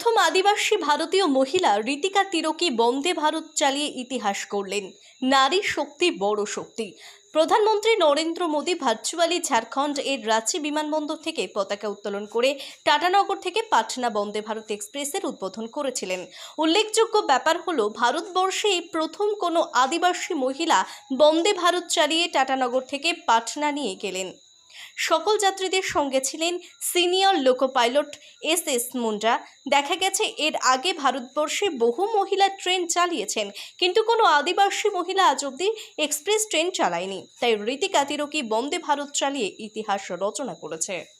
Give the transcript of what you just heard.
প্রথম আদিবাসী ভারতীয় মহিলা রীতিকা তিরকি বন্দে ভারত চালিয়ে ইতিহাস করলেন। নারী শক্তি বড় শক্তি। প্রধানমন্ত্রী নরেন্দ্র মোদী ভার্চুয়ালি ঝাড়খণ্ড এর রাঁচি বিমানবন্দর থেকে পতাকা উত্তোলন করে টাটানগর থেকে পাটনা বন্দে ভারত এক্সপ্রেসের উদ্বোধন করেছিলেন। উল্লেখযোগ্য ব্যাপার হলো, ভারতবর্ষে প্রথম কোনো আদিবাসী মহিলা বন্দে ভারত চালিয়ে টাটানগর থেকে পাটনা নিয়ে গেলেন। সকল যাত্রীদের সঙ্গে ছিলেন senior loco pilot S S Munda. দেখা গেছে, এর আগে ভারতবর্ষে বহু মহিলা ট্রেন চালিয়েছেন, কিন্তু কোনো আদিবাসী মহিলা আজ অব্দি এক্সপ্রেস ট্রেন চালায়নি। তাই রীতিকাতিরকি বন্দে ভারত চালিয়ে ইতিহাস রচনা করেছে?